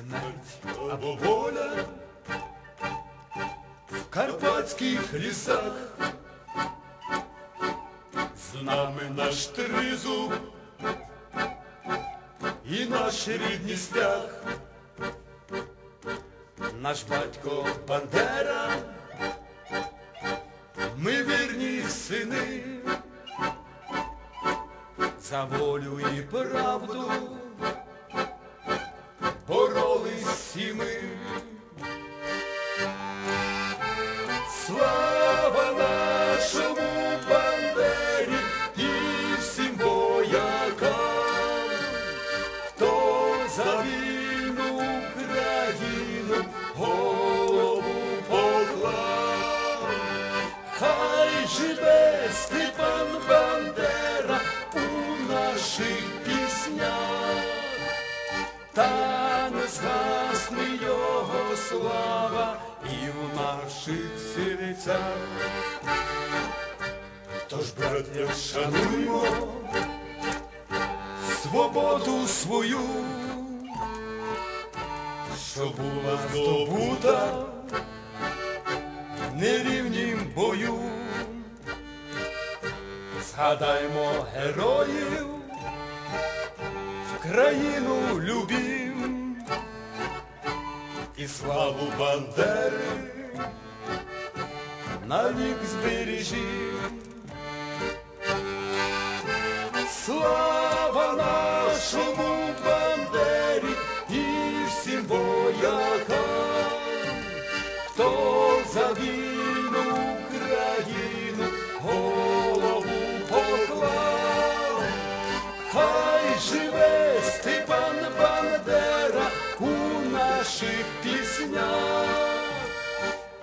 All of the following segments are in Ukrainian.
смерть або воля в карпатських лісах. З нами наш тризуб і наш рідний стяг, наш батько Бандера, ми вірні сини, за волю і правду всі ми. Слава нашому бандері і всім воякам, хто за вільну Україну голову поклав. Хай живе Степан його слава і в наших серцях. Тож, браття, шануймо свободу свою, що була здобута в нерівнім бою. Згадаймо героїв, в країну любім і славу Бандери навік збережім. Слава нашому Бандері і всім воякам, хто за вільну Україну голову поклав. Хай живе Степан Бандера у наших піснях,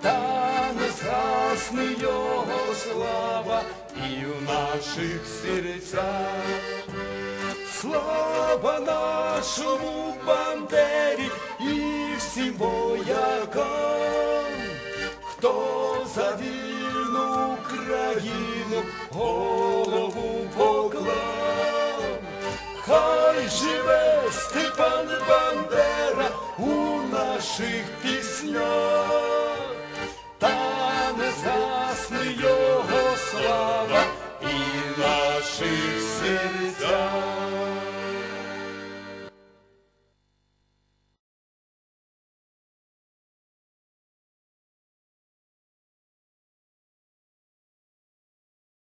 та не згасне його слава і в наших серцях. Слава нашому Бандері і всім воякам, хто за вільну Україну голову поклав. Хай живе Степан Бандера наших піснях, та не згасне його слава.